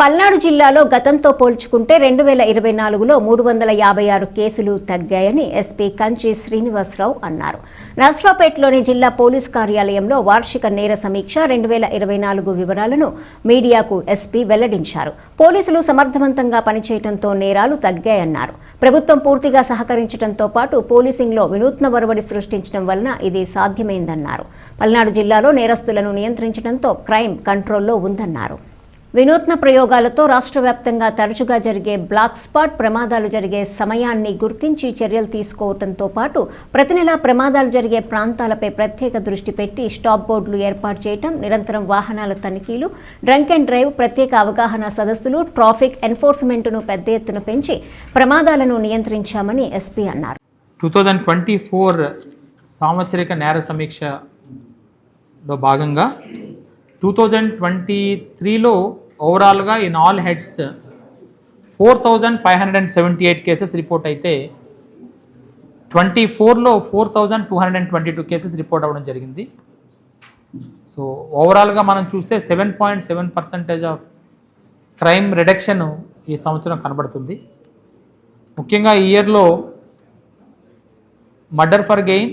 పల్నాడు జిల్లాలో గతంతో పోల్చుకుంటే రెండు వేల ఇరవై నాలుగులో మూడు వందల యాభై ఆరు కేసులు తగ్గాయని ఎస్పీ కంచి శ్రీనివాసరావు అన్నారు. నర్సరావుపేటలోని జిల్లా పోలీస్ కార్యాలయంలో వార్షిక నేర సమీక్ష రెండు వేల ఇరవై నాలుగు వివరాలను మీడియాకు ఎస్పీ వెల్లడించారు. పోలీసులు సమర్థవంతంగా పనిచేయడంతో నేరాలు తగ్గాయన్నారు. ప్రభుత్వం పూర్తిగా సహకరించడంతో పాటు పోలీసింగ్లో వినూత్న ఒరవడి సృష్టించడం వలన ఇది సాధ్యమైందన్నారు. పల్నాడు జిల్లాలో నేరస్తులను నియంత్రించడంతో క్రైమ్ కంట్రోల్లో ఉందన్నారు. వినూత్న ప్రయోగాలతో రాష్ట్ర వ్యాప్తంగా తరచుగా జరిగే బ్లాక్ స్పాట్ ప్రమాదాలు జరిగే సమయాన్ని గుర్తించి చర్యలు తీసుకోవడంతో పాటు ప్రతి నెలా ప్రమాదాలు జరిగే ప్రాంతాలపై ప్రత్యేక దృష్టి పెట్టి స్టాప్ బోర్డులు ఏర్పాటు చేయటం నిరంతరం వాహనాల తనిఖీలు డ్రంక్ అండ్ డ్రైవ్ ప్రత్యేక అవగాహన సదస్సులు ట్రాఫిక్ ఎన్ఫోర్స్మెంట్ను పెద్ద ఎత్తున పెంచి ప్రమాదాలను నియంత్రించామని ఎస్పీ అన్నారు. టూ థౌజండ్ ట్వంటీ ఫోర్ సాంవత్సరిక నేర సమీక్షలో భాగంగా టూ థౌజండ్ ట్వంటీ త్రీలో ఓవరాల్గా in all heads four thousand five hundred and seventy eight cases report అయితే ట్వంటీ ఫోర్లో four thousand two hundred and twenty two cases report అవ్వడం జరిగింది. సో ఓవరాల్గా మనం చూస్తే seven point seven percentage of crime reduction ఈ సంవత్సరం కనబడుతుంది. ముఖ్యంగా ఈ ఇయర్లో murder for gain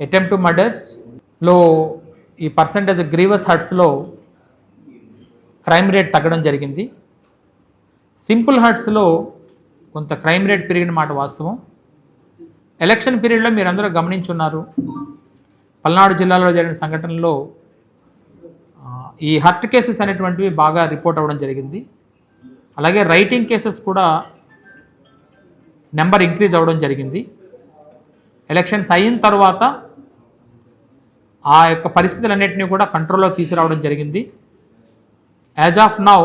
attempt to మర్డర్స్లో ఈ పర్సంటేజ్ గ్రీవస్ హర్ట్స్లో క్రైమ్ రేట్ తగ్గడం జరిగింది. సింపుల్ హర్ట్స్లో కొంత క్రైమ్ రేట్ పెరిగిన మాట వాస్తవం. ఎలక్షన్ పీరియడ్లో మీరందరూ గమనించున్నారు. పల్నాడు జిల్లాలో జరిగిన సంఘటనలో ఈ హర్ట్ కేసెస్ అనేటువంటివి బాగా రిపోర్ట్ అవ్వడం జరిగింది. అలాగే రైటింగ్ కేసెస్ కూడా నెంబర్ ఇంక్రీజ్ అవ్వడం జరిగింది. ఎలక్షన్స్ అయిన తర్వాత ఆ యొక్క పరిస్థితులన్నింటినీ కూడా కంట్రోల్లో తీసుకురావడం జరిగింది. యాజ్ ఆఫ్ నౌ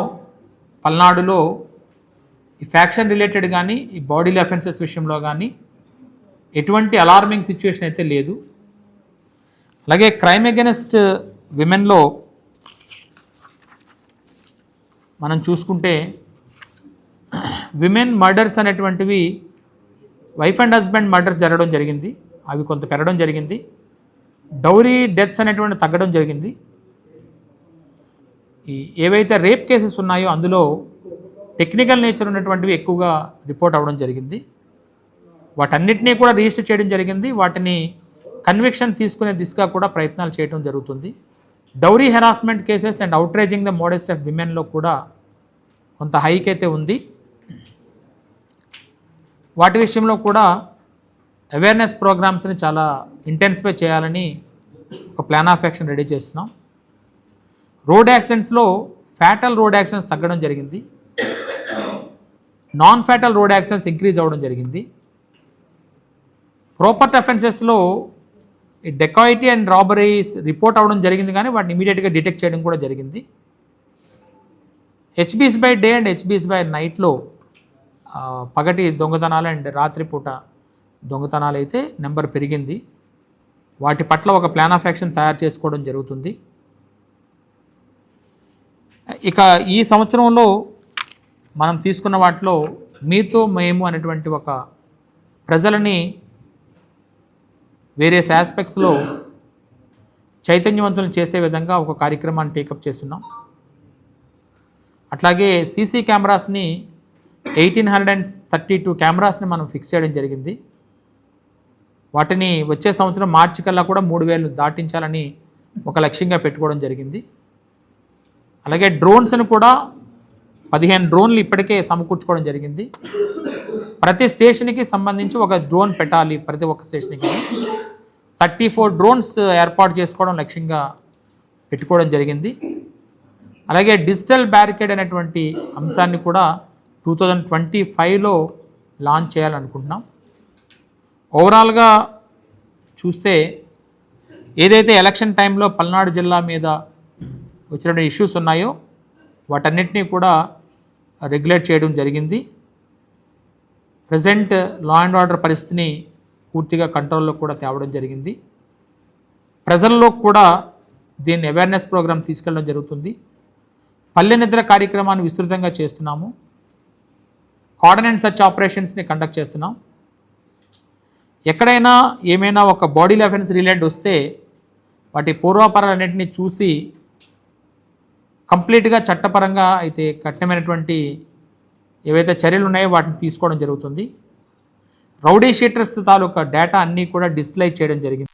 పల్నాడులో ఈ ఫ్యాక్షన్ రిలేటెడ్ కానీ ఈ బాడీ అఫెన్సెస్ విషయంలో కానీ ఎటువంటి అలార్మింగ్ సిచ్యువేషన్ అయితే లేదు. అలాగే క్రైమ్ అగెనెస్ట్ విమెన్లో మనం చూసుకుంటే విమెన్ మర్డర్స్ అనేటువంటివి వైఫ్ అండ్ హస్బెండ్ మర్డర్స్ జరగడం జరిగింది. అవి కొంత పెరగడం జరిగింది. డౌరీ డెత్స్ అనేటువంటి తగ్గడం జరిగింది. ఈ ఏవైతే రేప్ కేసెస్ ఉన్నాయో అందులో టెక్నికల్ నేచర్ ఉన్నటువంటివి ఎక్కువగా రిపోర్ట్ అవ్వడం జరిగింది. వాటన్నిటినీ కూడా రిజిస్టర్ చేయడం జరిగింది. వాటిని కన్విక్షన్ తీసుకునే దిశగా కూడా ప్రయత్నాలు చేయడం జరుగుతుంది. Dowry harassment cases and outraging the modest of విమెన్లో కూడా కొంత హైక్ అయితే ఉంది. వాటి విషయంలో కూడా అవేర్నెస్ ప్రోగ్రామ్స్ని చాలా ఇంటెన్సిఫై చేయాలని ఒక ప్లాన్ ఆఫ్ యాక్షన్ రెడీ చేస్తున్నాం. రోడ్ యాక్సిడెంట్స్లో ఫ్యాటల్ రోడ్ యాక్సిడెంట్స్ తగ్గడం జరిగింది. Non fatal road accidents increase అవ్వడం జరిగింది. ప్రాపర్టీ అఫెన్సెస్లో ఈ డెకాయిటీ అండ్ రాబరీస్ రిపోర్ట్ అవ్వడం జరిగింది కానీ వాటిని ఇమీడియట్గా డిటెక్ట్ చేయడం కూడా జరిగింది. HBs by day and HBs by నైట్లో పగటి దొంగతనాలు అండ్ రాత్రిపూట దొంగతనాలు అయితే నెంబర్ పెరిగింది. వాటి పట్ల ఒక ప్లాన్ ఆఫ్ యాక్షన్ తయారు చేసుకోవడం జరుగుతుంది. ఇక ఈ సంవత్సరంలో మనం తీసుకున్న వాటిలో మీతో మేము అనేటువంటి ఒక ప్రజలని వేరే ఆస్పెక్ట్స్లో చైతన్యవంతులను చేసే విధంగా ఒక కార్యక్రమాన్ని టేకప్ చేస్తున్నాం. అట్లాగే CC కెమెరాస్ని eighteen hundred and thirty two కెమెరాస్ని మనం ఫిక్స్ చేయడం జరిగింది. వాటిని వచ్చే సంవత్సరం మార్చి కల్లా కూడా మూడు వేలు దాటించాలని ఒక లక్ష్యంగా పెట్టుకోవడం జరిగింది. అలాగే డ్రోన్స్ను కూడా పదిహేను డ్రోన్లు ఇప్పటికే సమకూర్చుకోవడం జరిగింది. ప్రతి స్టేషన్కి సంబంధించి ఒక డ్రోన్ పెట్టాలి ప్రతి ఒక్క స్టేషన్కి. థర్టీ ఫోర్ డ్రోన్స్ ఏర్పాటు చేసుకోవడం లక్ష్యంగా పెట్టుకోవడం జరిగింది. అలాగే డిజిటల్ బ్యారికేడ్ అనేటువంటి అంశాన్ని కూడా టూ థౌజండ్ ట్వంటీ ఫైవ్లో లాంచ్ చేయాలనుకుంటున్నాం. ఓవరాల్గా చూస్తే ఏదైతే ఎలక్షన్ టైంలో పల్నాడు జిల్లా మీద వచ్చినటువంటి ఇష్యూస్ ఉన్నాయో వాటన్నిటినీ కూడా రెగ్యులేట్ చేయడం జరిగింది. ప్రజెంట్ లా అండ్ ఆర్డర్ పరిస్థితిని పూర్తిగా కంట్రోల్లో కూడా తేవడం జరిగింది. ప్రజల్లో కూడా దీన్ని అవేర్నెస్ ప్రోగ్రాం తీసుకెళ్ళడం జరుగుతుంది. పల్లె నిద్ర కార్యక్రమాన్ని విస్తృతంగా చేస్తున్నాము. కోఆర్డినేట్ సర్చ్ ఆపరేషన్స్ని కండక్ట్ చేస్తున్నాం. ఎక్కడైనా ఏమైనా ఒక బాడీ అఫెన్స్ రిలేటెడ్ వస్తే వాటి పూర్వాపరాలన్నింటినీ చూసి కంప్లీట్గా చట్టపరంగా అయితే కఠినమైనటువంటి ఏవైతే చర్యలు ఉన్నాయో వాటిని తీసుకోవడం జరుగుతుంది. రౌడీ షీటర్స్ తాలూకా డేటా అన్నీ కూడా డిస్ప్లే చేయడం జరిగింది.